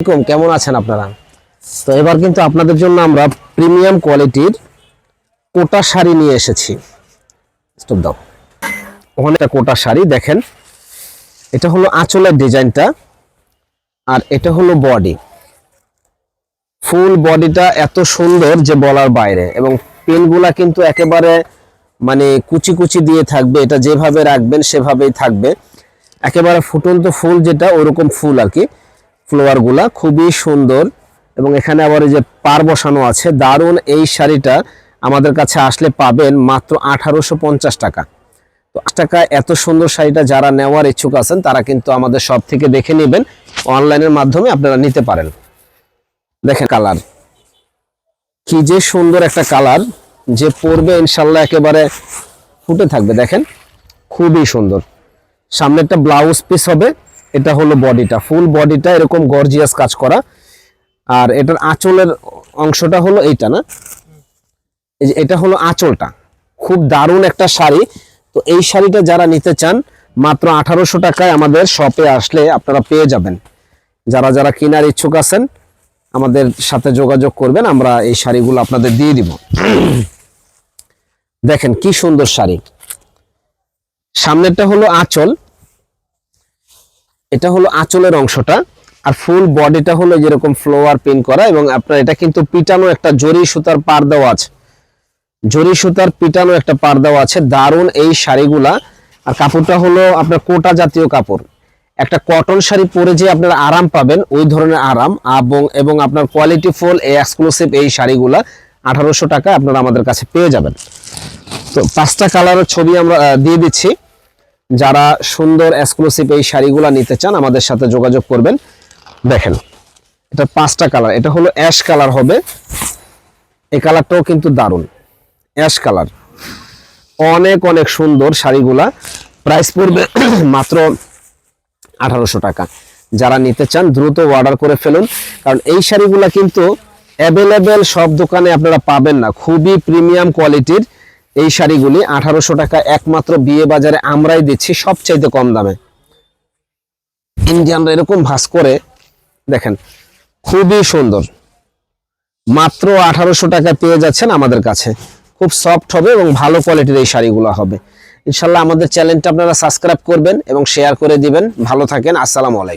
আলাইকুম, কেমন আছেন আপনারা? তো এবার কিন্তু আপনাদের জন্য আমরা প্রিমিয়াম কোয়ালিটির কোটা শাড়ি নিয়ে এসেছি। স্টপ দাও। ওখানে একটা কোটা শাড়ি, দেখেন। এটা হলো আঁচলের ডিজাইনটা, আর এটা হলো বডি। ফুল বডিটা এত সুন্দর যে বলার বাইরে, এবং পেনগুলা কিন্তু একেবারে মানে কুচি কুচি দিয়ে থাকবে। এটা যেভাবে রাখবেন, সেভাবেই থাকবে। একেবারে ফুটন্ত ফুল যেটা, ওরকম ফুল আর কি। ফ্লোয়ারগুলা খুবই সুন্দর। এবং এখানে আবার এই যে পার বসানো আছে, দারুণ এই শাড়িটা আমাদের কাছে আসলে পাবেন মাত্র আঠারোশো পঞ্চাশ টাকা। তো টাকা এত সুন্দর শাড়িটা যারা নেওয়ার ইচ্ছুক আছেন, তারা কিন্তু আমাদের সব থেকে দেখে নেবেন, অনলাইনের মাধ্যমে আপনারা নিতে পারেন। দেখেন কালার। কি যে সুন্দর একটা কালার, যে পরবে ইনশাল্লাহ একেবারে ফুটে থাকবে, দেখেন? খুবই সুন্দর। সামনে একটা ব্লাউজ পিস হবে এটা হলো বডিটা। ফুল বডিটা এরকম গর্জিয়াস কাজ করা। আর এটার আঁচলের অংশটা হলো এইটা না? এই যে এটা হলো আঁচলটা। খুব দারুণ একটা শাড়ি। তো এই শাড়িটা যারা নিতে চান, মাত্র আঠারোশো টাকায় আমাদের শপে আসলে আপনারা পেয়ে যাবেন। যারা যারা কেনার ইচ্ছুক আছেন, আমাদের সাথে যোগাযোগ করবেন, আমরা এই শাড়িগুলো আপনাদের দিয়ে দিব। দেখেন কি সুন্দর শাড়ি। সামনেরটা হলো আঁচল। এটা হলো আঁচলের অংশটা, আর ফুল বডিটা হলো যেরকম ফ্লোয়ার পিন করা, এবং আপনার এটা কিন্তু পিটানো একটা জরি সুতার পার দেওয়া আছে। জরি সুতার পিটানো একটা পার দেওয়া আছে, দারুণ এই শাড়িগুলা। আর কাপড়টা হলো আপনার কোটা জাতীয় কাপড়। একটা কটন শাড়ি পরে যে আপনারা আরাম পাবেন, ওই ধরনের আরাম, এবং এবং আপনার কোয়ালিটি ফুল এই এক্সক্লুসিভ এই শাড়িগুলা আঠারোশো টাকা আপনারা আমাদের কাছে পেয়ে যাবেন। তো পাঁচটা কালারের ছবি আমরা দিয়ে দিচ্ছি। যারা সুন্দর এক্সক্লুসিভ এই শাড়িগুলা নিতে চান, আমাদের সাথে যোগাযোগ করবেন। দেখেন, এটা পাঁচটা কালার এটা হলো অ্যাশ কালার হবে। এই কালারটাও কিন্তু দারুণ। অ্যাশ কালার অনেক অনেক সুন্দর শাড়িগুলা। প্রাইস পড়বে মাত্র আঠারোশো টাকা। যারা নিতে চান, দ্রুত অর্ডার করে ফেলুন। কারণ এই শাড়িগুলা কিন্তু অ্যাভেলেবেল সব দোকানে আপনারা পাবেন না। খুবই প্রিমিয়াম কোয়ালিটির এই শাড়িগুলি আঠারোশো টাকা একমাত্র বিয়ে বাজারে আমরাই দিচ্ছি সবচাইতে কম দামে। ইন্ডিয়ানরা এরকম ভাস করে, দেখেন, খুবই সুন্দর। মাত্র আঠারোশো টাকা পেয়ে যাচ্ছেন আমাদের কাছে। খুব সফট হবে এবং ভালো কোয়ালিটির এই শাড়িগুলো হবে। ইনশাল্লাহ আমাদের চ্যানেলটা আপনারা সাবস্ক্রাইব করবেন এবং শেয়ার করে দিবেন। ভালো থাকেন, আসসালামু আলাইকুম।